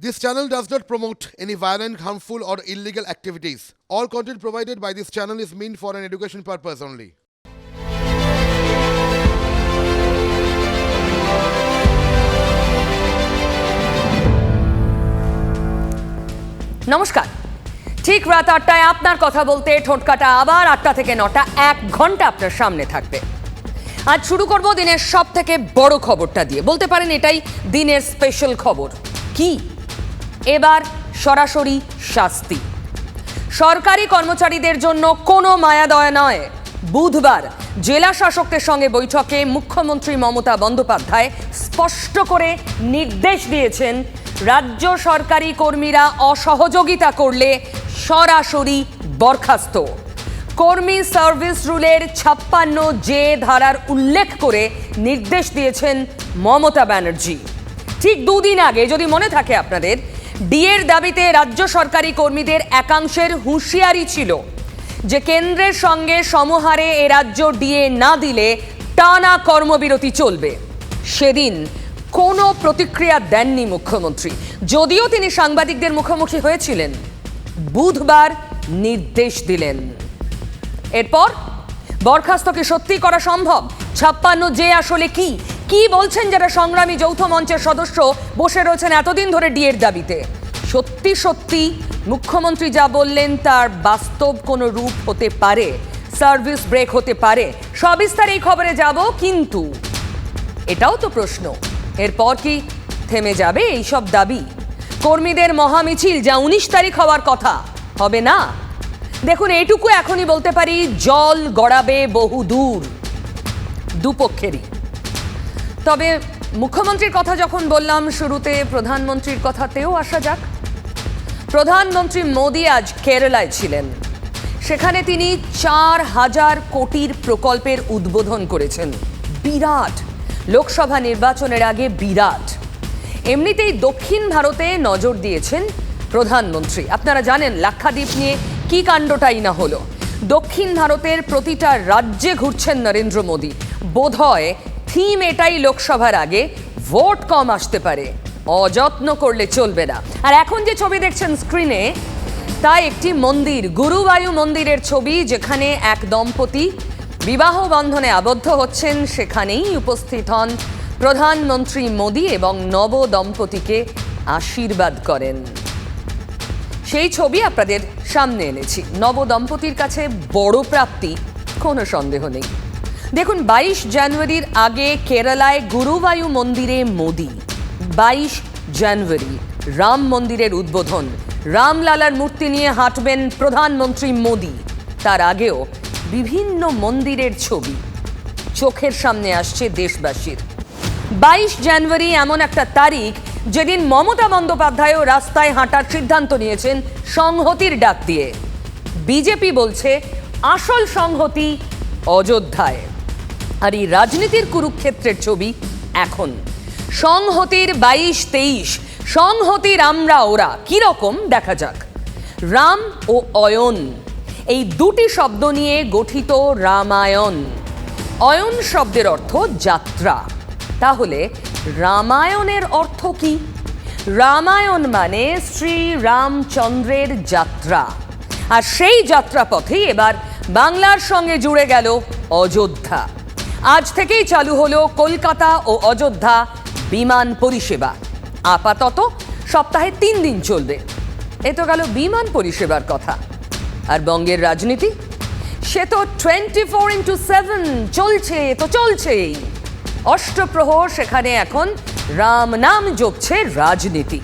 This channel does not promote any violent, harmful, or illegal activities. All content provided by this channel is meant for an education purpose only. নমস্কার ঠিক রাত আটটায় আপনার কথা বলতে ঠোঁটকাটা আবার আটটা থেকে নটা এক ঘণ্টা আপনার সামনে থাকবে আজ শুরু করব দিনের সব থেকে বড় খবরটা দিয়ে বলতে পারেন এটাই দিনের স্পেশাল খবর কি এবার সরাসরি শাস্তি। সরকারি কর্মচারীদের জন্য কোনো মায়াদয়া নয়। বুধবার জেলা শাসকদের সঙ্গে বৈঠকে মুখ্যমন্ত্রী মমতা বন্দ্যোপাধ্যায় স্পষ্ট করে নির্দেশ দিয়েছেন, রাজ্য সরকারি কর্মীরা অসহযোগিতা করলে সরাসরি বরখাস্ত। কর্মী সার্ভিস রুলের ছাপ্পান্ন জে ধারার উল্লেখ করে নির্দেশ দিয়েছেন মমতা ব্যানার্জি। ঠিক দুদিন আগে, যদি মনে থাকে আপনাদের ডিএর দাবিতে রাজ্য সরকারি কর্মীদের একাংশের হুঁশিয়ারি ছিল যে কেন্দ্রের সঙ্গে সমহারে এ রাজ্য ডিএ না দিলে টানা কর্মবিরতি চলবে। সেদিন কোনো প্রতিক্রিয়া দেননি মুখ্যমন্ত্রী। যদিও তিনি সাংবাদিকদের মুখোমুখি হয়েছিলেন, বুধবার নির্দেশ দিলেন। এরপর বরখাস্তকে সত্যি করা সম্ভব, ছাপ্পান্ন যে আসলে কি কি বলছেন যারা সংগ্রামী যৌথ মঞ্চের সদস্য? বসে রয়েছেন এতদিন ধরে ডিএর দাবিতে। সত্যি সত্যি, মুখ্যমন্ত্রী যা বললেন তার বাস্তব কোনো রূপ হতে পারে, সার্ভিস ব্রেক হতে পারে, সবিস্তার এই খবরে যাব, কিন্তু এটাও তো প্রশ্ন। এরপর কি থেমে যাবে এইসব দাবি? কর্মীদের মহামিছিল যা উনিশ তারিখ হওয়ার কথা, হবে না? দেখুন এইটুকু এখনই বলতে পারি, জল গড়াবে বহু দূর দুপক্ষেরই। তবে মুখ্যমন্ত্রীর কথা যখন বললাম শুরুতে, প্রধানমন্ত্রীর কথাতেও আসা যাক। প্রধানমন্ত্রী মোদী আজ কেরালায় ছিলেন। সেখানে তিনি চার হাজার কোটির প্রকল্পের উদ্বোধন করেছেন। বিরাট! লোকসভা নির্বাচনের আগে বিরাট! এমনিতেই দক্ষিণ ভারতে নজর দিয়েছেন প্রধানমন্ত্রী। আপনারা জানেন, লাক্ষাদ্বীপ নিয়ে কি কাণ্ডটাই না হলো। দক্ষিণ ভারতের প্রতিটা রাজ্যে ঘুরছেন নরেন্দ্র মোদী। বোধহয় থিম এটাই লোকসভার আগে, ভোট কম আসতে পারে, অযত্ন করলে চলবে না। আর এখন যে ছবি দেখছেন স্ক্রিনে তা একটি মন্দির, গুরুবায়ু মন্দিরের ছবি যেখানে এক দম্পতি বিবাহ বন্ধনে আবদ্ধ হচ্ছেন, সেখানেই উপস্থিত হন প্রধানমন্ত্রী মোদী এবং নব দম্পতিকে আশীর্বাদ করেন। সেই ছবি আপনাদের সামনে এনেছি। নব দম্পতির কাছে বড় প্রাপ্তি, কোনো সন্দেহ নেই। দেখুন, বাইশ জানুয়ারির আগে কেরালায় গুরুবায়ু মন্দিরে মোদি, বাইশ জানুয়ারি রাম মন্দিরের উদ্বোধন। রামলালার মূর্তি নিয়ে হাঁটবেন প্রধানমন্ত্রী মোদি। তার আগেও বিভিন্ন মন্দিরের ছবি। চোখের সামনে আসছে দেশবাসীর। বাইশ জানুয়ারি এমন একটা তারিখ, যেদিন মমতা বন্দ্যোপাধ্যায়ও রাস্তায় হাঁটার সিদ্ধান্ত নিয়েছেন সংহতির ডাক দিয়ে। বিজেপি বলছে, আসল সংহতি অযোধ্যায়। আর এই রাজনীতির কুরুক্ষেত্রের ছবি এখন। সংহতির বাইশ তেইশ, সংহতির আমরা ওরা কীরকম দেখা যাক। রাম ও অয়ন, এই দুটি শব্দ নিয়ে গঠিত রামায়ণ। অয়ন শব্দের অর্থ যাত্রা। তাহলে রামায়ণের অর্থ কি? রামায়ণ মানে শ্রী রামচন্দ্রের যাত্রা। আর সেই যাত্রাপথেই এবার বাংলার সঙ্গে জুড়ে গেল অযোধ্যা। আজ থেকেই চালু হলো কলকাতা ও অযোধ্যা বিমান পরিষেবা। আপাতত সপ্তাহে তিন দিন চলবে। এ তো গেল বিমান পরিষেবার কথা। আর বঙ্গের রাজনীতি? সে তো টোয়েন্টি ফোর ইন্টু সেভেন চলছে তো চলছেই। অষ্টপ্রহর, সেখানে এখন রাম নাম জপছে রাজনীতি।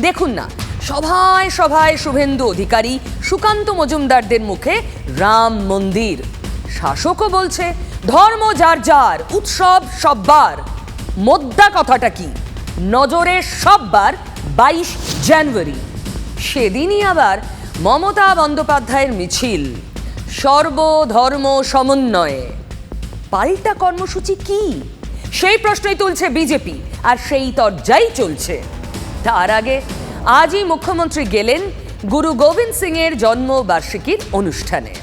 দেখুন না, সভায় সভায় শুভেন্দু অধিকারী সুকান্ত মজুমদারদের মুখে রাম মন্দির। শাসকও বলছে ধর্ম যার যার, উৎসব সববার। মোদ্দা কথাটা কি? নজরে সববার, বাইশ জানুয়ারি। সেদিনই আবার মমতা বন্দ্যোপাধ্যায়ের মিছিল। সর্বধর্ম সমন্বয়ে। পাল্টা কর্মসূচি কি? সেই প্রশ্নই তুলছে বিজেপি, আর সেই তরজাই চলছে। তার আগে আজই মুখ্যমন্ত্রী গেলেন গুরু গোবিন্দ সিং এর জন্মবার্ষিকীর অনুষ্ঠানে।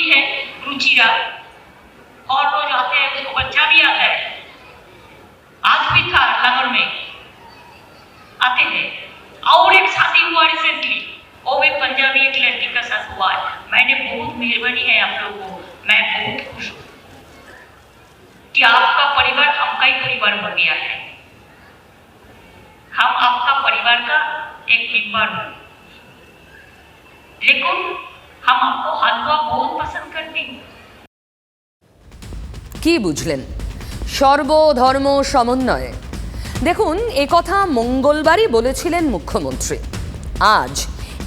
तो कप है रुचिरा और रोज आते हैं उसको बच्चा भी आता है। आज भी था लंगर में। आते हैं। और एक शादी हुआ रिसेंटली वो भी पंजाबी एक लड़की का साथ हुआ है। मैंने बहुत मेहरबानी है आप लोगों को। मैं बहुत खुश हूँ कि आपका परिवार हमका ही परिवार बन गया है। हम आपका परिवार का एक मेंबर हूँ। लेकिन हम आपको हलवा बहुत पसंद करते हैं কি বুঝলেন সর্বধর্ম সমন্বয়ে দেখুন এ কথা মঙ্গলবারই বলেছিলেন মুখ্যমন্ত্রী আজ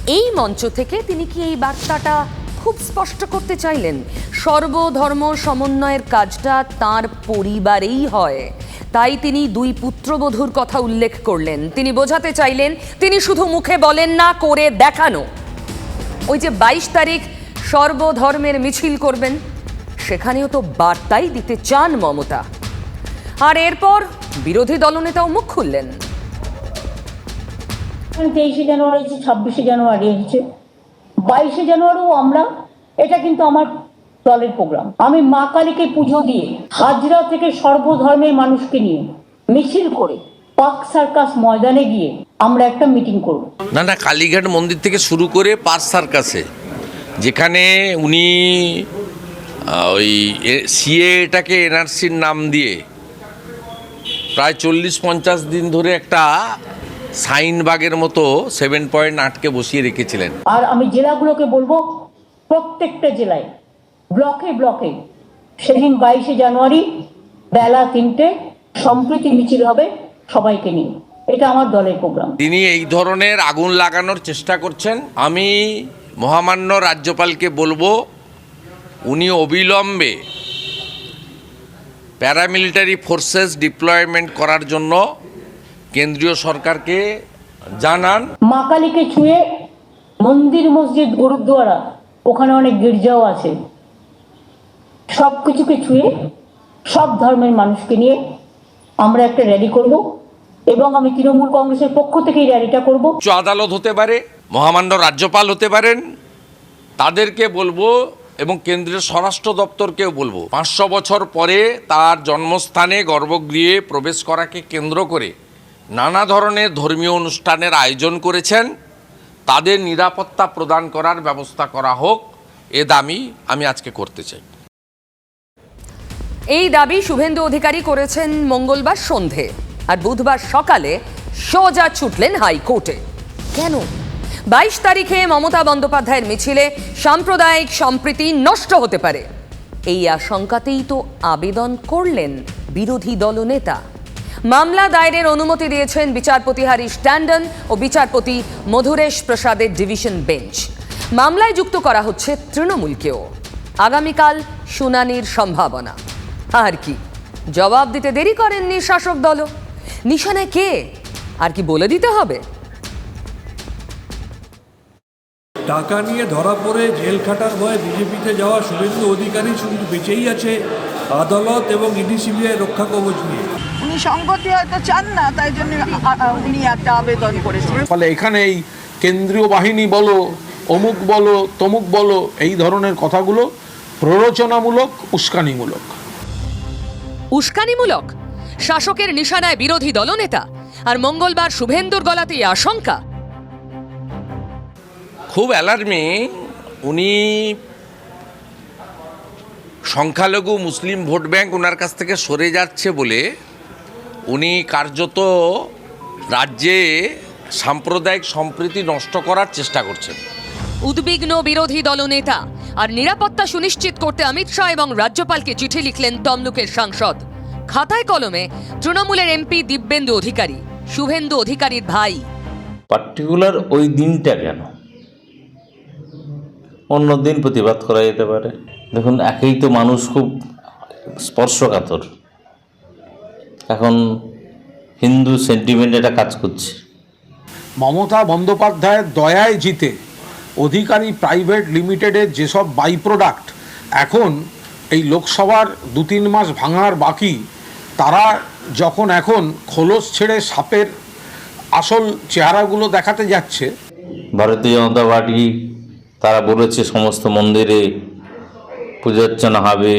এই মঞ্চ থেকে তিনি কি এই বার্তাটা খুব স্পষ্ট করতে চাইলেন সর্বধর্ম সমন্বয়ের কাজটা তার পরিবারেই হয় তাই তিনি দুই পুত্রবধূর কথা উল্লেখ করলেন তিনি বোঝাতে চাইলেন তিনি শুধু মুখে বলেন না করে দেখানো ওই যে বাইশ তারিখ সর্বধর্মের মিছিল করবেন, সেখানেও তো বার্তাই দিতে চান মমতা। আর এরপর বিরোধী দলনেতাও মুখ খুললেন। তেইশে জানুয়ারি আছে ছাব্বিশে জানুয়ারি আছে বাইশে জানুয়ারিও আমরা, এটা কিন্তু আমার দলের প্রোগ্রাম। আমি মা কালীকে পুজো দিয়ে হাজরা থেকে সর্বধর্মের মানুষকে নিয়ে মিছিল করে পাক সার্কাস ময়দানে গিয়ে আমরা একটা মিটিং করব। না না কালীঘাট মন্দির থেকে শুরু করে পার্ক সার্কাসে যেখানে উনি ওই সিএটাকে এনআরসির নাম দিয়ে প্রায় চল্লিশ পঞ্চাশ দিন ধরে একটা সাইন বাগের মতো সেভেন পয়েন্ট আটকে বসিয়ে রেখেছিলেন। আর আমি জেলাগুলোকে বলব প্রত্যেকটা জেলায় ব্লকে ব্লকে সেদিন বাইশে জানুয়ারি বেলা তিনটে সম্প্রীতি মিছিল হবে সবাইকে নিয়ে। এটা আমার দলের প্রোগ্রাম তিনি এই ধরনের আগুন লাগানোর চেষ্টা করছেন। আমি মহামান্য রাজ্যপালকে বলব উনি অবিলম্বে প্যারামিলিটারি ফোর্সেস ডিপ্লয়মেন্ট করার জন্য কেন্দ্রীয় সরকারকে জানান। মা কালীকে ছুঁয়ে মন্দির মসজিদ গুরুদ্বারা ওখানে অনেক গির্জাও আছে। সব কিছুকে ছুঁয়ে সব ধর্মের মানুষকে নিয়ে আমরা একটা র্যালি করব। এবং আমি তৃণমূল কংগ্রেসের পক্ষ থেকে এই র্যালিটা করব। উচ্চ আদালত হতে পারে মহামান্য রাজ্যপাল হতে পারেন তাদেরকে বলব এবং কেন্দ্রীয় স্বরাষ্ট্র দপ্তরকেও বলব। পাঁচশো বছর পরে তার জন্মস্থানে গর্ভগৃহে প্রবেশ করাকে কেন্দ্র করে নানা ধরনের ধর্মীয় অনুষ্ঠানের আয়োজন করেছেন। তাদের নিরাপত্তা প্রদান করার ব্যবস্থা করা হোক এ দামি আমি আজকে করতে চাই। এই দাবি শুভেন্দু অধিকারী করেছেন মঙ্গলবার সন্ধে। আর বুধবার সকালে সোজা ছুটলেন হাইকোর্টে। কেন? বাইশ তারিখে মমতা বন্দ্যোপাধ্যায়ের মিছিলে সাম্প্রদায়িক সম্প্রীতি নষ্ট হতে পারে। এই আশঙ্কাতেই তো আবেদন করলেন বিরোধী দলনেতা। মামলা দায়েরের অনুমতি দিয়েছেন বিচারপতি হারিশ ট্যান্ডন ও বিচারপতি মধুরেশ প্রসাদের ডিভিশন বেঞ্চ। মামলায় যুক্ত করা হচ্ছে তৃণমূলকেও। আগামীকাল শুনানির সম্ভাবনা। আর কি? জবাব দিতে দেরি করেননি শাসক দলও। নিশানায় কে? আর কি বলে দিতে হবে? টাকা নিয়ে ধরা পড়ে জেল খাটার ভয়ে বিজেপিতে যাওয়া শুভেন্দু অধিকারী শুধু বেঁচেই আছে আদালত এবং ইডি সিবিআই রক্ষা কবচ নিয়ে। উনি সংগতি হয়তো চান না তাই জন্য উনি একটা আবেদন করেছেন। ফলে এখানে এই কেন্দ্রীয় বাহিনী বলো অমুক বলো তমুক বলো এই ধরনের কথাগুলো প্ররোচনামূলক উস্কানিমূলক। উস্কানিমূলক? শাসকের নিশানায় বিরোধী দলনেতা। আর মঙ্গলবার শুভেন্দুর গলাতেই আশঙ্কা। খুব অ্যালার্মিং। উনি সংখ্যালঘু মুসলিম ভোট ব্যাংক ওনার কাছ থেকে সরে যাচ্ছে বলে উনি কার্যত রাজ্যে সাম্প্রদায়িক সম্প্রীতি নষ্ট করার চেষ্টা করছেন। উদ্বিগ্ন বিরোধী দলনেতা। আর নিরাপত্তা সুনিশ্চিত করতে অমিত শাহ এবং রাজ্যপালকে চিঠি লিখলেন তমলুকের সাংসদ। খাতায় কলমে তৃণমূলের এমপি দিব্যেন্দু অধিকারী শুভেন্দু অধিকারীর ভাই। পার্টিকুলার ওই দিনটা কেন? অন্য দিন প্রতিবাদ করা যেতে পারে। দেখুন একেই তো মানুষ খুব স্পর্শকাতর। এখন হিন্দু সেন্টিমেন্ট এটা কাজ করছে। মমতা বন্দ্যোপাধ্যায়ের দয়ায় জিতে অধিকারী প্রাইভেট লিমিটেডের যেসব বাই প্রোডাক্ট এখন এই লোকসভার দু তিন মাস ভাঙার বাকি, তারা যখন এখন খোলস ছেড়ে সাপের আসল চেহারাগুলো দেখাতে যাচ্ছে। ভারতীয় জনতা পার্টি, তারা বলেছে সমস্ত মন্দিরে পূজার্চনা হবে,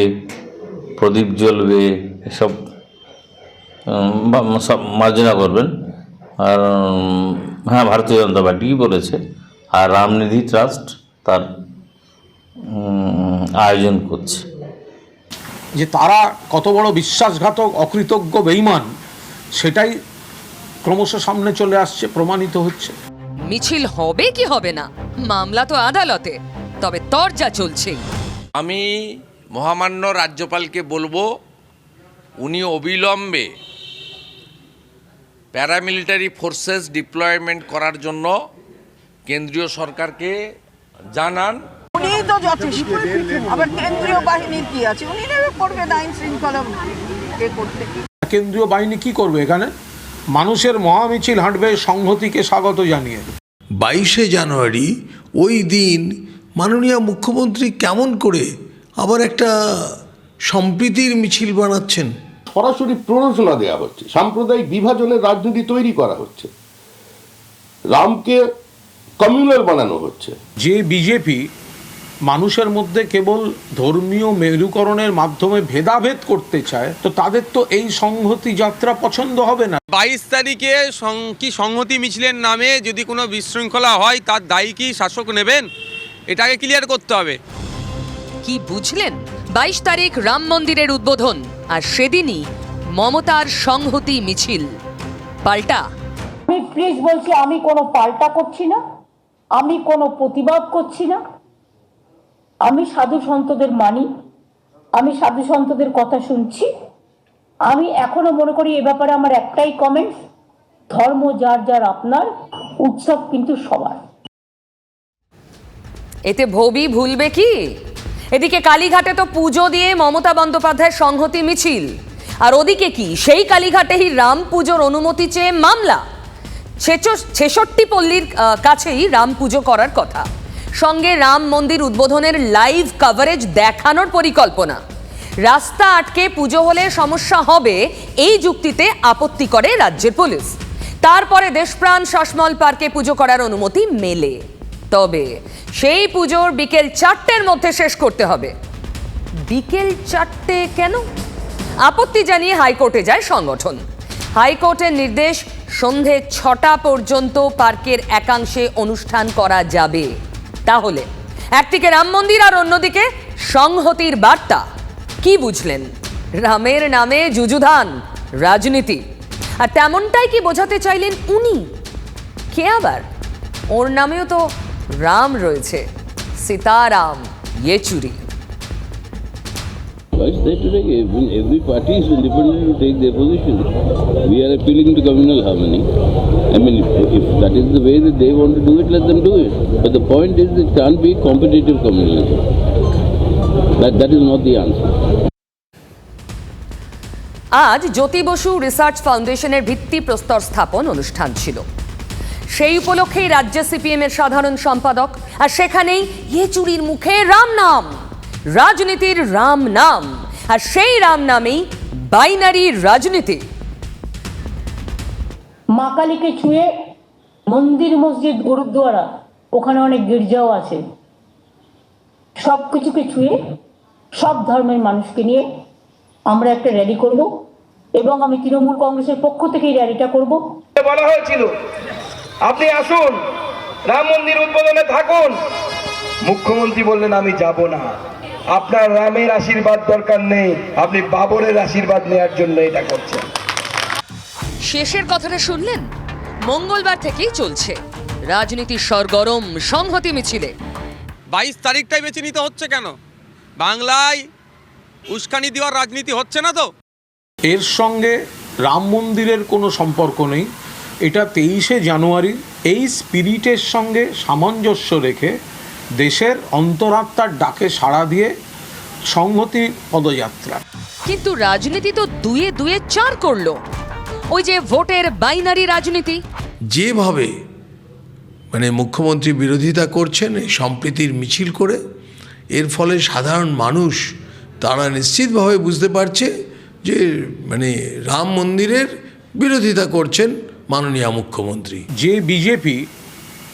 প্রদীপ জ্বলবে, এসব সব মার্জনা করবেন। আর হ্যাঁ ভারতীয় জনতা পার্টিই বলেছে। আর রামনিধি ট্রাস্ট তার আয়োজন করছে। যে তারা কত বড় বিশ্বাসঘাতক অকৃতজ্ঞ বেইমান সেটাই ক্রমশ সামনে চলে আসছে প্রমাণিত হচ্ছে। মিছিল হবে কি হবে না? মামলা তো আদালতে তবে তরজা চলছেই। আমি মহামান্য রাজ্যপালকে বলব উনি অবিলম্বে প্যারামিলিটারি ফোর্সেস ডিপ্লয়মেন্ট করার জন্য কেন্দ্রীয় সরকারকে জানান। উনিই তো যথেষ্ট। আবার কেন্দ্রীয় বাহিনীর কি আছে? উনি নেবে করবেন আইন শৃঙ্খলা করতে। কেন্দ্রীয় বাহিনী কি করবে এখানে? মানুষের মহামিছিল হাঁটবে সংহতিকে স্বাগত জানিয়ে। বাইশে জানুয়ারি ওই দিন মাননীয় মুখ্যমন্ত্রী কেমন করে আবার একটা সম্প্রীতির মিছিল বানাচ্ছেন? সরাসরি প্ররোচনা দেওয়া হচ্ছে। সাম্প্রদায়িক বিভাজনের রাজনীতি তৈরি করা হচ্ছে। রামকে কমিউনাল বানানো হচ্ছে। যে বিজেপি মানুষের মধ্যে কেবল ধর্মীয় মেরুকরণের মাধ্যমে ভেদাভেদ করতে চায় তো তাদের তো এই সংহতি যাত্রা পছন্দ হবে না। বাইশ তারিখে সং- কি সংহতি মিছিলের নামে যদি কোনো বিশৃঙ্খলা হয় তার দায়ী কি শাসক নেবেন? এটাকে ক্লিয়ার করতে হবে। কি বুঝলেন? বাইশ তারিখ রাম মন্দিরের উদ্বোধন আর সেদিনই মমতার সংহতি মিছিল। পাল্টা। আমি প্লিজ বলছি আমি কোনো পাল্টা করছি না। আমি কোনো প্রতিবাদ করছি না। আমি সাধু সন্তদের মানি, আমি সাধু সন্তদের কথা শুনছি। আমি এখনও মনে করি এ ব্যাপারে আমার একটাই কমেন্টস ধর্ম যার যার আপনার, উৎসব কিন্তু সবার। এতে ভবি ভুলবে কি? এদিকে কালীঘাটে তো পুজো দিয়ে মমতা বন্দ্যোপাধ্যায়ের সংহতি মিছিল। আর ওদিকে কি? সেই কালীঘাটেই রাম পুজোর অনুমতি চেয়ে মামলা। ছেষট্টি পল্লীর কাছেই রাম পুজো করার কথা। সঙ্গে রাম মন্দির উদ্বোধনের লাইভ কভারেজ দেখানোর পরিকল্পনা। রাস্তা আটকে পুজো হলে সমস্যা হবে, এই যুক্তিতে আপত্তি করে রাজ্যের পুলিশ। তারপরে দেশপ্রাণ শাসমল পার্কে পুজো করার অনুমতি মেলে। তবে সেই পুজোর বিকেল চারটের মধ্যে শেষ করতে হবে। বিকেল চারটে কেন? আপত্তি জানিয়ে হাইকোর্টে যায় সংগঠন। হাইকোর্টের নির্দেশ, সন্ধে ছটা পর্যন্ত পার্কের একাংশে অনুষ্ঠান করা যাবে। তাহলে, একদিকে রাম মন্দির আর অন্যদিকে সংহতির বার্তা। কি বুঝলেন? রামের নামে যুযুধান, রাজনীতি। আর তেমনটাই কি বোঝাতে চাইলেন উনি? কে আবার? ওর নামেও তো রাম রয়েছে। Sitaram Yechury. But they today, every party is independent to take their position. We are appealing to communal harmony. I mean, if, if that is the way that they want to do it, let them do it. But the point is, it can't be competitive communalism. That, that is not the answer. আজ Jyoti Basu research ফাউন্ডেশনের ভিত্তি প্রস্তর স্থাপন অনুষ্ঠান ছিল সেই উপলক্ষেই রাজ্য CPM এর সাধারণ সম্পাদক আর সেখানেই ইয়েচুরির মুখে রাম নাম রাজনীতির রাম নাম। আর সেই রাম নামেই বাইনারি রাজনীতি। মা কালীকে ছুঁয়ে মন্দির মসজিদ গুরুদ্বারা ওখানে অনেক গির্জাও আছে। সব কিছুকে ছুঁয়ে সব ধর্মের মানুষকে নিয়ে আমরা একটা র্যালি করব এবং আমি তৃণমূল কংগ্রেসের পক্ষ থেকে এই র্যালিটা করব বলা হয়েছিল আপনি আসুন রাম মন্দির উদ্বোধনে থাকুন। মুখ্যমন্ত্রী বললেন আমি যাব না। আপনার রামের আশীর্বাদ দরকার নেই। আপনি বাবরের আশীর্বাদ নেওয়ার জন্য এটা করছেন। শেষের কথাটা শুনলেন? মঙ্গলবার থেকেই চলছে। রাজনীতির সরগরম সংহতি মিছিলে। বাইশ তারিখটাই বেছে নিতে হচ্ছে কেন? বাংলায় উস্কানি দেওয়ার রাজনীতি হচ্ছে না তো? এর সঙ্গে রাম মন্দিরের কোনো সম্পর্ক নেই। এটা তেইশে জানুয়ারি। এই স্পিরিটের সঙ্গে সামঞ্জস্য রেখে দেশের অন্তরাত্মার ডাকে সাড়া দিয়ে সংহতি পদযাত্রা। কিন্তু রাজনীতি তো দুয়ে দুয়ে চার করল। ওই যে ভোটের বাইনারি রাজনীতি। যেভাবে মানে মুখ্যমন্ত্রী বিরোধিতা করছেন এই সম্প্রীতির মিছিল করে এর ফলে সাধারণ মানুষ তারা নিশ্চিতভাবে বুঝতে পারছে যে মানে রাম মন্দিরের বিরোধিতা করছেন মাননীয় মুখ্যমন্ত্রী। যে বিজেপি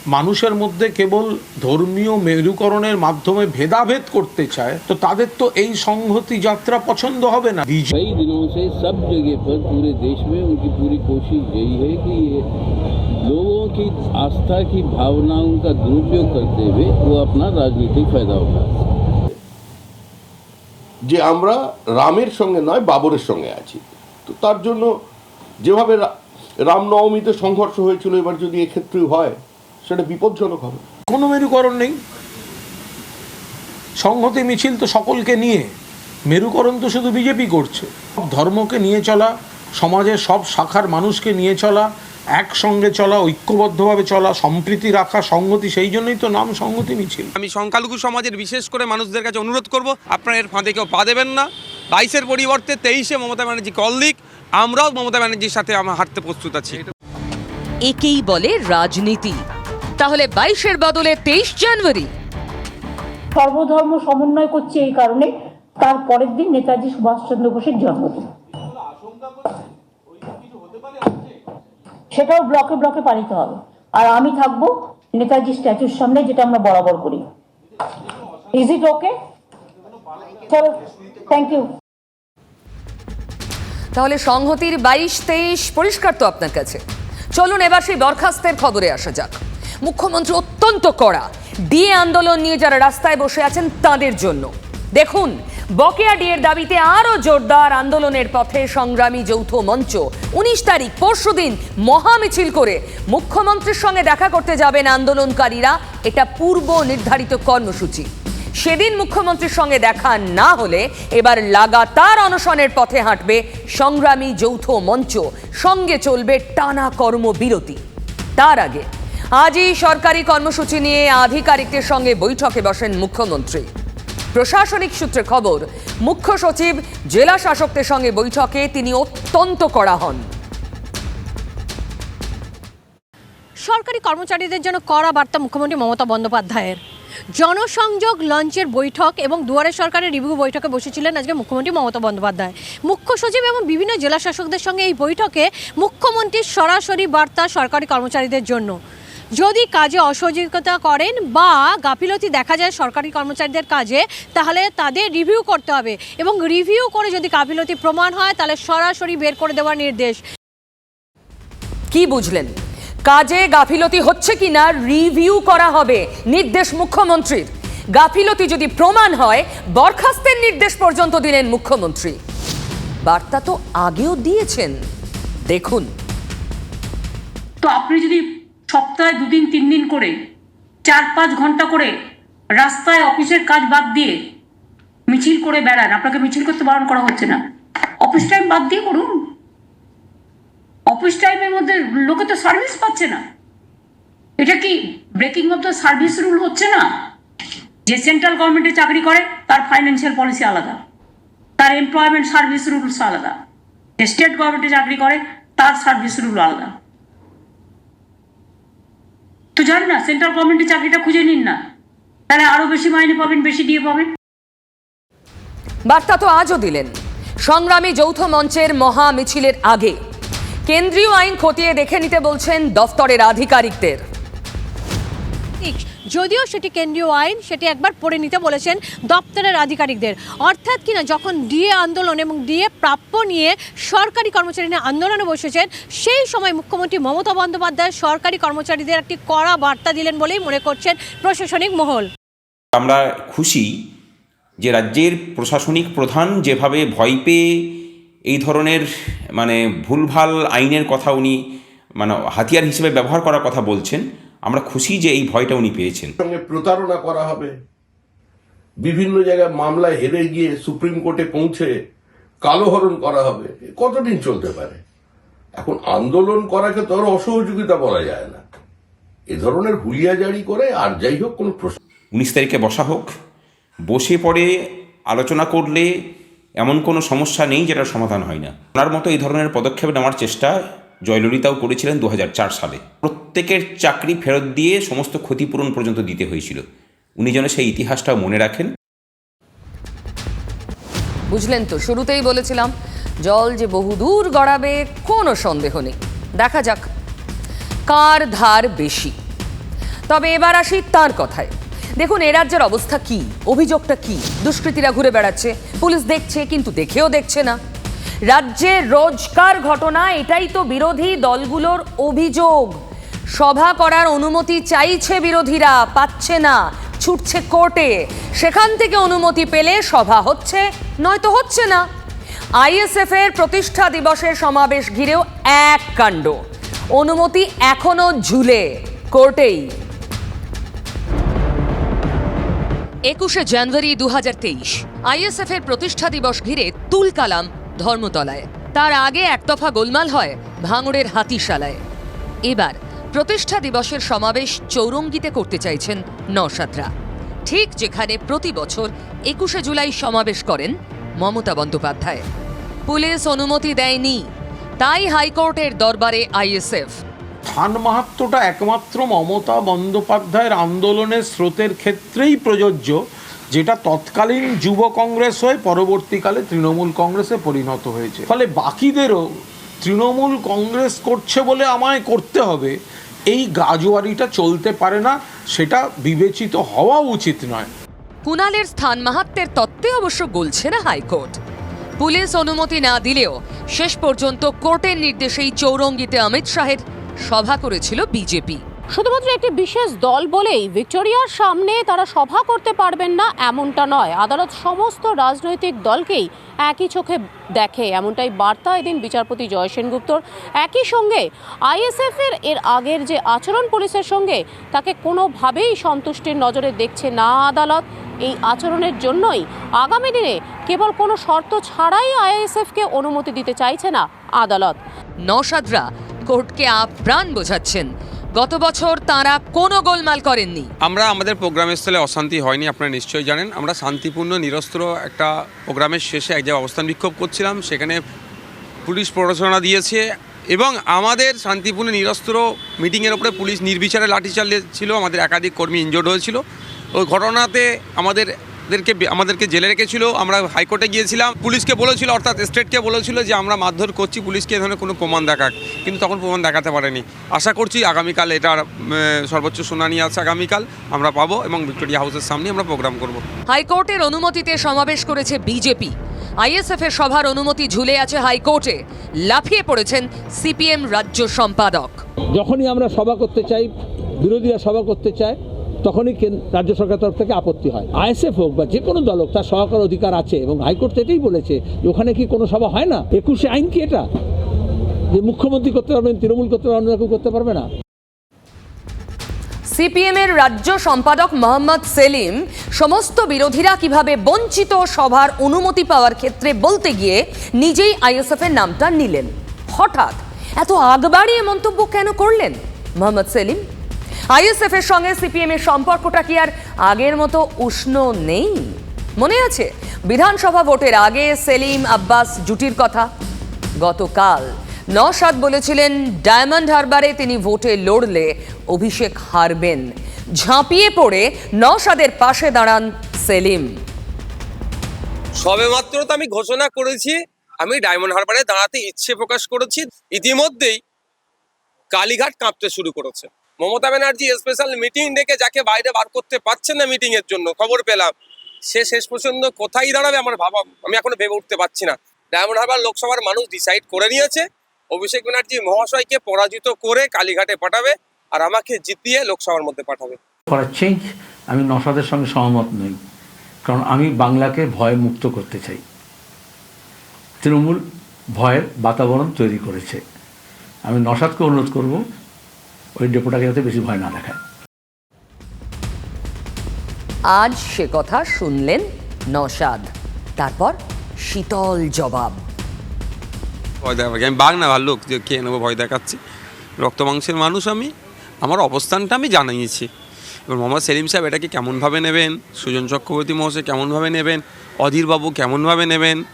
মানুষের মধ্যে কেবল ধর্মীয় মেরুকরণের মাধ্যমে ভেদাভেদ করতে চায় তো তাদের তো এই সংহতি যাত্রা পছন্দ হবে না বিজেপি कई दिनों से सब जगह पर पूरे देश में उनकी पूरी कोशिश यही है कि ये लोगों की आस्था की भावनाओं का दुरुपयोग करते हुए वो अपना राजनीतिक फायदा उठा যে আমরা রামের সঙ্গে নয় বাবরের সঙ্গে আছি তো তার জন্য যেভাবে রা- রামনবমীতে সংঘর্ষ হয়েছিল এবার যদি এক্ষেত্রে হয় সেটা বিপজ্জনক হবে। কোনো মেরুকরণ নেই। সংহতি মিছিল তো সকলকে নিয়ে। মেরুকরণ তো শুধু বিজেপি করছে। সব ধর্মকে নিয়ে চলা সমাজের সব শাখার মানুষকে নিয়ে চলা একসঙ্গে চলা ঐক্যবদ্ধভাবে চলা সম্প্রীতি রাখা সংহতি সেই জন্যই তো নাম সংহতি মিছিল। আমি সংখ্যালঘু সমাজের বিশেষ করে মানুষদের কাছে অনুরোধ করব আপনারা এর ফাঁদে কেউ পা দেবেন না। বাইশের পরিবর্তে তেইশে মমতা ব্যানার্জি কল দিক আমরাও মমতা ব্যানার্জির সাথে আমার হাঁটতে প্রস্তুত আছি। একেই বলে রাজনীতি। তাহলে বাইশের বদলে তেইশ জানুয়ারি। সর্বধর্ম সমন্বয় করছে এই কারণে তার পরের দিন নেতাজি সুভাষচন্দ্র বোসের জন্মদিন। সেটাও ব্লকে ব্লকে পালিত হবে। আর আমি থাকব নেতাজি স্ট্যাচুর সামনে যেটা আমরা বরাবর করি। Is it okay thank you তাহলে সংহতির বাইশ তেইশ পরিষ্কার তো আপনার কাছে। চলুন এবার সেই বরখাস্তের খবরে আসা যাক। মুখ্যমন্ত্রী অত্যন্ত কড়া। ডিএ আন্দোলন নিয়ে যারা রাস্তায় বসে আছেন, তাদের জন্য। দেখুন, বকেয়া ডিএর দাবিতে আরও জোরদার আন্দোলনের পথে সংগ্রামী যৌথ মঞ্চ। উনিশ তারিখ পরশুদিন মহামিছিল করে মুখ্যমন্ত্রীর সঙ্গে দেখা করতে যাবেন আন্দোলনকারীরা। এটা পূর্ব নির্ধারিত কর্মসূচি। সেদিন মুখ্যমন্ত্রীর সঙ্গে দেখা না হলে এবার লাগাতার অনশনের পথে হাঁটবে সংগ্রামী যৌথ মঞ্চ। সঙ্গে চলবে টানা কর্মবিরতি। তার আগে আজই সরকারি কর্মসূচি নিয়ে আধিকারিকদের সঙ্গে বৈঠকে বসেন মুখ্যমন্ত্রী। প্রশাসনিক সূত্রে খবর, মুখ্য সচিব, জেলা শাসকদের সঙ্গে বৈঠকে তিনি অত্যন্ত কড়া হন। সরকারি কর্মচারীদের জন্য কড়া বার্তা মুখ্যমন্ত্রী মমতা বন্দ্যোপাধ্যায়ের। জনসংযোগ লঞ্চের বৈঠক এবং দুয়ারে সরকারের রিভিউ বৈঠকে বসেছিলেন আজকে মুখ্যমন্ত্রী মমতা বন্দ্যোপাধ্যায়। মুখ্য সচিব এবং বিভিন্ন জেলা শাসকদের সঙ্গে এই বৈঠকে মুখ্যমন্ত্রীর সরাসরি বার্তা সরকারি কর্মচারীদের জন্য। যদি কাজে অসহযোগিতা করেন বা গাফিলতি দেখা যায় সরকারি কর্মচারীদের কাজে তাহলে তাদের রিভিউ করতে হবে। এবং রিভিউ করে যদি গাফিলতি প্রমাণ হয় তাহলে সরাসরি বের করে দেওয়ার নির্দেশ। কি বুঝলেন? কাজে গাফিলতি হচ্ছে কিনা রিভিউ করা হবে নির্দেশ মুখ্যমন্ত্রীর। গাফিলতি যদি প্রমাণ হয় বরখাস্তের নির্দেশ পর্যন্ত দিলেন মুখ্যমন্ত্রী। বার্তা তো আগেও দিয়েছেন। দেখুন। তো আপনি যদি সপ্তাহে দুদিন তিন দিন করে, চার, পাঁচ ঘণ্টা করে রাস্তায় অফিসের কাজ বাদ দিয়ে মিছিল করে বেড়ান। আপনাকে মিছিল করতে বারণ করা হচ্ছে না। অফিস টাইম বাদ দিয়ে করুন। অফিস টাইমের মধ্যে লোকে তো সার্ভিস পাচ্ছে না। এটা কি breaking of the service rule হচ্ছে না? যে সেন্ট্রাল গভর্নমেন্টে চাকরি করে, তার ফাইন্যান্সিয়াল পলিসি আলাদা। তার এমপ্লয়মেন্ট সার্ভিস রুলস আলাদা। যে স্টেট গভর্নমেন্টে চাকরি করে, তার সার্ভিস রুল আলাদা। তো জানি না সেন্ট্রাল গভর্নমেন্টের চাকরিটা খুঁজে নিন না। তাহলে আরও বেশি মাইনে পাবেন, বেশি দিয়ে পাবেন। বার্তা তো আজও দিলেন, সংগ্রামী যৌথ মঞ্চের মহা মিছিলের আগে। কেন্দ্রীয় আইন খতিয়ে দেখে নিতে বলছেন দফতরের আধিকারিকদের। যদিও সেটি কেন্দ্রীয় আইন, সেটি একবার পড়ে নিতে বলেছেন দপ্তরের আধিকারিকদের। অর্থাৎ কিনা যখন ডিএ আন্দোলন এবং ডিএ প্রাপ্য নিয়ে সরকারি কর্মচারীরা আন্দোলনে বসেছেন, সেই সময় মুখ্যমন্ত্রী মমতা বন্দ্যোপাধ্যায় সরকারি কর্মচারীদের একটি কড়া বার্তা দিলেন বলেই মনে করছেন প্রশাসনিক মহল। আমরা খুশি যে রাজ্যের প্রশাসনিক প্রধান যেভাবে ভয় পেয়ে এই ধরনের মানে ভুলভাল আইনের কথা উনি মানে হাতিয়ার হিসেবে ব্যবহার করার কথা বলছেন আমরা খুশি যে এই ভয়টা উনি পেয়েছেন। সঙ্গে প্রতারণা করা হবে। বিভিন্ন জায়গায় মামলায় হেরে গিয়ে সুপ্রিম কোর্টে পৌঁছে কালোহরণ করা হবে। কতদিন চলতে পারে? এখন আন্দোলন করাকে তো আর অসহযোগিতা বলা যায় না। এ ধরনের হুলিয়া জারি করে আর যাই হোক কোনো প্রশ্ন উনিশ তারিখে বসা হোক। বসে পড়ে আলোচনা করলে এমন কোনো সমস্যা নেই যেটার সমাধান হয় না। ওনার মতো এই ধরনের পদক্ষেপ নেওয়ার চেষ্টা জয়ললিতাও করেছিলেন দু হাজার চার সালে। প্রত্যেকের চাকরি ফেরত দিয়ে সমস্ত ক্ষতিপূরণ পর্যন্ত দিতে হয়েছিল। উনি যেন সেই ইতিহাসটাও মনে রাখেন। বুঝলেন তো, শুরুতেই বলেছিলাম, জল যে বহুদূর গড়াবে কোনো সন্দেহ নেই। দেখা যাক, কার ধার বেশি। তবে এবার আসি তার কথায়। দেখুন, এ রাজ্যের অবস্থা কি, অভিযোগটা কি? দুষ্কৃতীরা ঘুরে বেড়াচ্ছে, পুলিশ দেখছে, কিন্তু দেখেও দেখছে না। রাজ্যে রোজকার ঘটনা, এটাই তো বিরোধী দলগুলোর অভিযোগ। সভা করার অনুমতি চাইছে বিরোধীরা, পাচ্ছে না, ছুটছে কোর্টে। সেখান থেকে অনুমতি পেলে সভা হচ্ছে, নয়তো হচ্ছে না। আইএসএফ এর প্রতিষ্ঠা দিবসের সমাবেশ ঘিরেও এক কাণ্ড। অনুমতি এখনও ঝুলে কোর্টেই। একুশে জানুয়ারি দু হাজার তেইশ আইএসএফ এর প্রতিষ্ঠা দিবস ঘিরে তুলকালাম ধর্মতলায়। তার আগে একতফা গোলমাল হয় ভাঙড়ের হাতিশালায়। এবার প্রতিষ্ঠা দিবসের সমাবেশ চৌরঙ্গিতে করতে চাইছেন নওশাদরা ঠিক যেখানে প্রতি বছর একুশে জুলাই সমাবেশ করেন মমতা বন্দ্যোপাধ্যায়। পুলিশ অনুমতি দেয়নি। তাই হাইকোর্টের দরবারে আইএসএফ। স্থান মাহাত্মটা একমাত্র মমতা বন্দ্যোপাধ্যায়ের আন্দোলনের স্রোতের ক্ষেত্রেই প্রযোজ্য। যেটা তৎকালীন যুব কংগ্রেস হয়ে পরবর্তীকালে তৃণমূল কংগ্রেসে পরিণত হয়েছে। ফলে বাকিদেরও তৃণমূল কংগ্রেস করছে বলে আমায় করতে হবে, এই গাজোয়ারিটা চলতে পারে না, সেটা বিবেচিত হওয়া উচিত নয়। কুণালের স্থান মাহাত্মের তত্ত্বে অবশ্য গলছে না হাইকোর্ট। পুলিশ অনুমতি না দিলেও শেষ পর্যন্ত কোর্টের নির্দেশেই চৌরঙ্গিতে অমিত শাহের সভা করেছিল বিজেপি। শুধুমাত্র একটি বিশেষ দল বলেই ভিক্টোরিয়ার সামনে তারা সভা করতে পারবেন না, এমনটা নয়। আদালত সমস্ত রাজনৈতিক দলকেই একই চোখে দেখে, এমনটাই বার্তা এদিন বিচারপতি জয় সেনগুপ্তর। একই সঙ্গে আইএসএফ এর এর আগের যে আচরণ পুলিশের সঙ্গে, তাকে কোনোভাবেই সন্তুষ্টির নজরে দেখছে না আদালত। এই আচরণের জন্যই আগামী দিনে কেবল কোনো শর্ত ছাড়াই আইএসএফকে অনুমতি দিতে চাইছে না আদালত। নওশাদরা কোর্টকে আপ্রাণ বোঝাচ্ছেন। গত বছর তারা কোনো গোলমাল করেননি। আমরা আমাদের প্রোগ্রামের স্থলে অশান্তি হয়নি, আপনারা নিশ্চয়ই জানেন। আমরা শান্তিপূর্ণ, নিরস্ত্র একটা প্রোগ্রামের শেষে এক জায়গায় অবস্থান বিক্ষোভ করছিলাম, সেখানে পুলিশ প্ররোচনা দিয়েছে এবং আমাদের শান্তিপূর্ণ, নিরস্ত্র মিটিংয়ের ওপরে পুলিশ নির্বিচারে লাঠি চালিয়েছিল আমাদের একাধিক কর্মী ইনজোর্ড হয়েছিল। ওই ঘটনাতে আমাদের আমাদেরকে আমাদেরকে জেলে রেখেছিল আমরা হাইকোর্টে গিয়েছিলাম পুলিশকে বলেছিল অর্থাৎ স্টেটকে বলেছিল যে আমরা মারধর করছি পুলিশকে এ ধরনের কোনো প্রমাণ দেখাক। কিন্তু তখন প্রমাণ দেখাতে পারেনি। আশা করছি আগামীকাল এটার সর্বোচ্চ শুনানি আছে আগামীকাল আমরা পাবো এবং ভিক্টোরিয়া হাউসের সামনে আমরা প্রোগ্রাম করব। হাইকোর্টের অনুমতিতে সমাবেশ করেছে বিজেপি। আইএসএফ এর সভার অনুমতি ঝুলে আছে হাইকোর্টে। লাফিয়ে পড়েছেন সিপিএম রাজ্য সম্পাদক। যখনই আমরা সভা করতে চাই বিরোধীরা সভা করতে চায় তখনই রাজ্য সরকার তরফ থেকে আপত্তি হয়। আইএসএফ হোক বা যে কোনো দল হোক, তার সহকার অধিকার আছে এবং হাইকোর্ট এটাই বলেছে যে ওখানে কি কোনো সভা হয় না? একুশে আইন কি এটা? যে মুখ্যমন্ত্রী করতে পারবেন, তৃণমূল করতে পারবেন, অন্য করতে পারবে না? সিপিএম এর রাজ্য সম্পাদক মোহাম্মদ সেলিম সমস্ত বিরোধীরা কীভাবে বঞ্চিত সভার অনুমতি পাওয়ার ক্ষেত্রে বলতে গিয়ে নিজেই আইএসএফ এর নামটা নিলেন। হঠাৎ এত আগবাড়িয়ে মন্তব্য কেন করলেন? মোহাম্মদ সেলিম আইএসএফ এর সঙ্গে সিপিএম এর সম্পর্কটা কি আর আগের মতো উষ্ণ নেই? মনে আছে, বিধানসভা ভোটের আগে সেলিম আব্বাস জুটির কথা। গতকাল নওশাদ বলেছিলেন, ডায়মন্ড হারবারে তিনি ভোটে লড়লে অভিষেক হারবেন। ঝাঁপিয়ে পড়ে নওশাদের পাশে দাঁড়ান সেলিম। সবেমাত্র তো আমি ঘোষণা করেছি, আমি ডায়মন্ড হারবারে দাঁড়াতে ইচ্ছে প্রকাশ করেছি। ইতিমধ্যেই কালীঘাট কাঁপতে শুরু করেছে। মমতা ব্যানার্জি স্পেশাল মিটিং ডেকে যাকে বাইরে বার করতে পারছেন না মিটিং এর জন্য, খবর পেলাম। সে শেষ পর্যন্ত কোথায় দাঁড়াবে আমার ভাবা, আমি এখনও ভেবে উঠতে পারছি না। ডায়মন্ড হারবার লোকসভার মানুষ ডিসাইড করে নিয়েছে। অভিষেক ব্যানার্জি মহাশয়কে পরাজিত করে কালীঘাটে পাঠাবে আর আমাকে জিতিয়ে লোকসভার মধ্যে পাঠাবে। আমি নসাদের সঙ্গে সহমত নই। কারণ আমি বাংলাকে ভয় মুক্ত করতে চাই। তৃণমূল ভয়ের বাতাবরণ তৈরি করেছে। আমি নসাদকে অনুরোধ করব ওই ডেপোটাকে যাতে বেশি ভয় না দেখায়। আজ সে কথা শুনলেন নওশাদ। তারপর শীতল জবাব। ভয় দেখাবে আমি বাঘ না ভাল্লুক। যে খেয়ে নেব ভয় দেখাচ্ছি। রক্ত মাংসের মানুষ আমি। আমার অবস্থানটা আমি জানিয়েছি। এবার মোহাম্মদ সেলিম সাহেব এটাকে কেমনভাবে নেবেন? সুজন চক্রবর্তী মহাশয় কেমনভাবে নেবেন? অধীরবাবু কেমনভাবে নেবেন?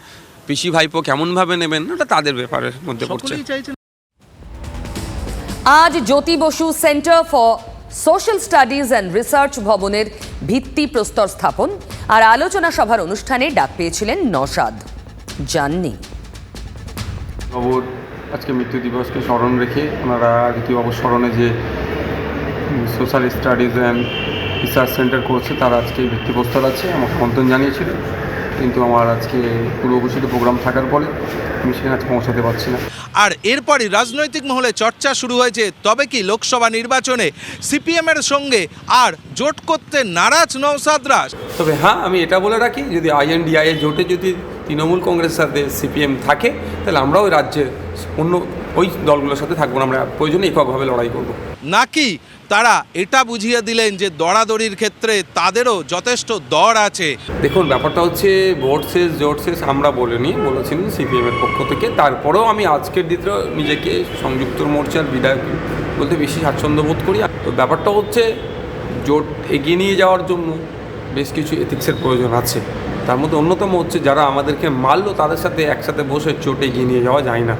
পিসি ভাইপো কেমনভাবে নেবেন? ওটা তাদের ব্যাপারের মধ্যে পড়ছে। আজ Jyoti Basu centre for social studies and research ভবনের ভিত্তি প্রস্তর স্থাপন আর আলোচনা সভার অনুষ্ঠানে ডাক পেয়েছিলেন নসাদ জাননি। বাবুর আজকে মৃত্যু দিবসকে স্মরণ রেখে ওনারা রীতিবাবুর স্মরণে যে social studies and research centre করছে, তার আজকে ভিত্তিপ্রস্তর আছে। আমাকে আমন্ত্রণ জানিয়েছিল। কিন্তু আমার আজকে পূর্ব ঘোষিত প্রোগ্রাম থাকার ফলে আমি সেখানে আজ পৌঁছাতে পারছি না। আর এরপরই রাজনৈতিক মহলে চর্চা শুরু হয়েছে তবে কি লোকসভা নির্বাচনে সিপিএমের সঙ্গে আর জোট করতে নারাজ নৌসাদরা তবে হ্যাঁ আমি এটা বলে রাখি যদি আইএনডিআই এর জোটে যদি তৃণমূল কংগ্রেসের সাথে সিপিএম থাকে তাহলে আমরাও ওই রাজ্যে অন্য ওই দলগুলোর সাথে থাকব না আমরা প্রয়োজনে এককভাবে লড়াই করব। নাকি তারা এটা বুঝিয়ে দিলেন যে দরাদরির ক্ষেত্রে তাদেরও যথেষ্ট দর আছে? দেখুন ব্যাপারটা হচ্ছে ভোট শেষ জোট শেষ আমরা বলিনি বলেছেন সিপিএমের পক্ষ থেকে। তারপরেও আমি আজকের দিনে নিজেকে সংযুক্ত মোর্চার বিধায়ক বলতে বেশি স্বাচ্ছন্দ্য বোধ করি তো ব্যাপারটা হচ্ছে জোট এগিয়ে নিয়ে যাওয়ার জন্য বেশ কিছু এথিক্সের প্রয়োজন আছে। তার মধ্যে অন্যতম হচ্ছে যারা আমাদেরকে মারলো, তাদের সাথে একসাথে বসে চোটে গিয়ে নিয়ে যাওয়া যায় না।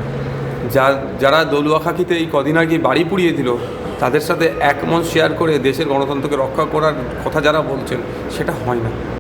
যা, যারা দলুয়া খাকিতে এই কদিন আগে বাড়ি পুড়িয়ে দিল, তাদের সাথে এক মন শেয়ার করে দেশের গণতন্ত্রকে রক্ষা করার কথা যারা বলছেন, সেটা হয় না।